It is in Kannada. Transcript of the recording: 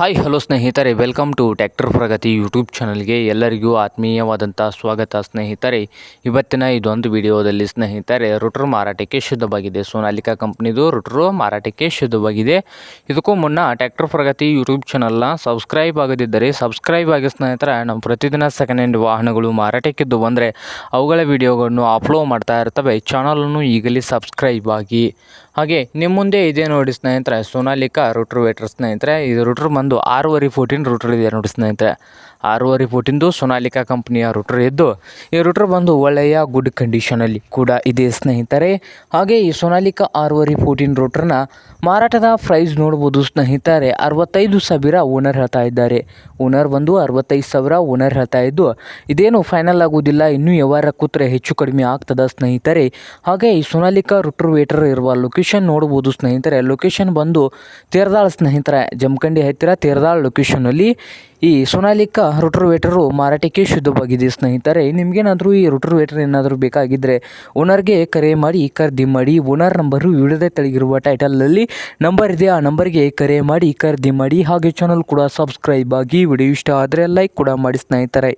ಹಾಯ್, ಹಲೋ ಸ್ನೇಹಿತರೆ, welcome to tractor Pragati YouTube ಚಾನಲ್ಗೆ ಎಲ್ಲರಿಗೂ ಆತ್ಮೀಯವಾದಂಥ ಸ್ವಾಗತ ಸ್ನೇಹಿತರೆ. ಇವತ್ತಿನ ಇದೊಂದು ವಿಡಿಯೋದಲ್ಲಿ ಸ್ನೇಹಿತರೆ, ರುಟ್ರ್ ಮಾರಾಟಕ್ಕೆ ಶುದ್ಧವಾಗಿದೆ. ಸೋನಾಲಿಕಾ ಕಂಪ್ನಿದು ರುಟ್ರು ಮಾರಾಟಕ್ಕೆ ಶುದ್ಧವಾಗಿದೆ. ಇದಕ್ಕೂ ಮುನ್ನ ಟ್ಯಾಕ್ಟರ್ ಪ್ರಗತಿ ಯೂಟ್ಯೂಬ್ ಚಾನಲ್ನ ಸಬ್ಸ್ಕ್ರೈಬ್ ಆಗದಿದ್ದರೆ ಸಬ್ಸ್ಕ್ರೈಬ್ ಆಗಿ ಸ್ನೇಹಿತರೆ, ನಮ್ಮ ಪ್ರತಿದಿನ ಸೆಕೆಂಡ್ ಹ್ಯಾಂಡ್ ವಾಹನಗಳು ಮಾರಾಟಕ್ಕಿದ್ದು ಬಂದರೆ ಅವುಗಳ ವಿಡಿಯೋಗಳನ್ನು ಅಪ್ಲೋಡ್ ಮಾಡ್ತಾ ಇರ್ತವೆ. ಚಾನಲನ್ನು ಈಗಲೇ ಸಬ್ಸ್ಕ್ರೈಬ್ ಆಗಿ. ಹಾಗೆ ನಿಮ್ಮ ಮುಂದೆ ಇದೆ ನೋಡಿ ಸ್ನೇಹಿತರೆ, ಸೋನಾಲಿಕಾ ರುಟ್ರ್ ವೇಟ್ರ್ ಸ್ನೇಹಿತರೆ. ಇದು ರುಟ್ರ್ ಬಂದು ಆರೂವರೆ ಫೋಟಿನ ರೂಟರ್ ಇದೆ ನೋಡಿ ಸ್ನೇಹಿತರೆ. ಆರೂವರೆ ಫೋಟಿಂದು ಸೋನಾಲಿಕಾ ಕಂಪ್ನಿಯ ರೂಟ್ರ್ ಇದ್ದು, ಈ ರೂಟ್ರ್ ಬಂದು ಒಳ್ಳೆಯ ಗುಡ್ ಕಂಡೀಷನಲ್ಲಿ ಕೂಡ ಇದೆ ಸ್ನೇಹಿತರೆ. ಹಾಗೆ ಈ ಸೋನಾಲಿಕಾ ಆರೂವರೆ ಫೋಟಿನ್ ರೂಟ್ರನ್ನ ಮಾರಾಟದ ಪ್ರೈಸ್ ನೋಡ್ಬೋದು ಸ್ನೇಹಿತರೆ. ಅರವತ್ತೈದು ಸಾವಿರ ಓನರ್ ಹೇಳ್ತಾ ಇದ್ದಾರೆ. ಓನರ್ ಬಂದು ಅರವತ್ತೈದು ಸಾವಿರ ಓನರ್ ಹೇಳ್ತಾ ಇದ್ದು, ಇದೇನು ಫೈನಲ್ ಆಗುವುದಿಲ್ಲ ಇನ್ನೂ ಯಾವಾರ ಕೂತ್ರೆ ಹೆಚ್ಚು ಕಡಿಮೆ ಆಗ್ತದ ಸ್ನೇಹಿತರೆ. ಹಾಗೆ ಈ ಸೋನಾಲಿಕಾ ರುಟ್ರ್ ವೇಟರ್ ಇರುವ ಲೊಕೇಶನ್ ನೋಡ್ಬೋದು ಸ್ನೇಹಿತರೆ. ಲೊಕೇಶನ್ ಬಂದು ತೇರದಾಳ್ ಸ್ನೇಹಿತರೆ, ಜಮಖಂಡಿ ಹತ್ತಿರ ತೇರದಾಳ್ ಲೊಕೇಶನಲ್ಲಿ ಈ ಸೋನಾಲಿಕಾ ರುಟ್ರ್ ವೇಟರು ಮಾರಾಟಕ್ಕೆ ಶುದ್ಧವಾಗಿದೆ ಸ್ನೇಹಿತರೆ, ನಿಮಗೇನಾದರೂ ಈ ರುಟ್ರ್ ವೇಟರ್ ಏನಾದರೂ ಬೇಕಾಗಿದ್ದರೆ ಓನರ್ಗೆ ಕರೆ ಮಾಡಿ, ಖರೀದಿ ಮಾಡಿ, ಓನರ್ ನಂಬರು ವಿಡಿಯೋದ ತೆಳಗಿರುವ ಟೈಟಲಲ್ಲಿ ನಂಬರ್ ಇದೆ, ಆ ನಂಬರ್ಗೆ ಕರೆ ಮಾಡಿ, ಖರೀದಿ ಮಾಡಿ, ಹಾಗೆ ಚಾನಲ್ ಕೂಡ ಸಬ್ಸ್ಕ್ರೈಬ್ ಆಗಿ, ವಿಡಿಯೋ ಇಷ್ಟ ಆದರೆ ಲೈಕ್ ಕೂಡ ಮಾಡಿ ಸ್ನೇಹಿತರೆ.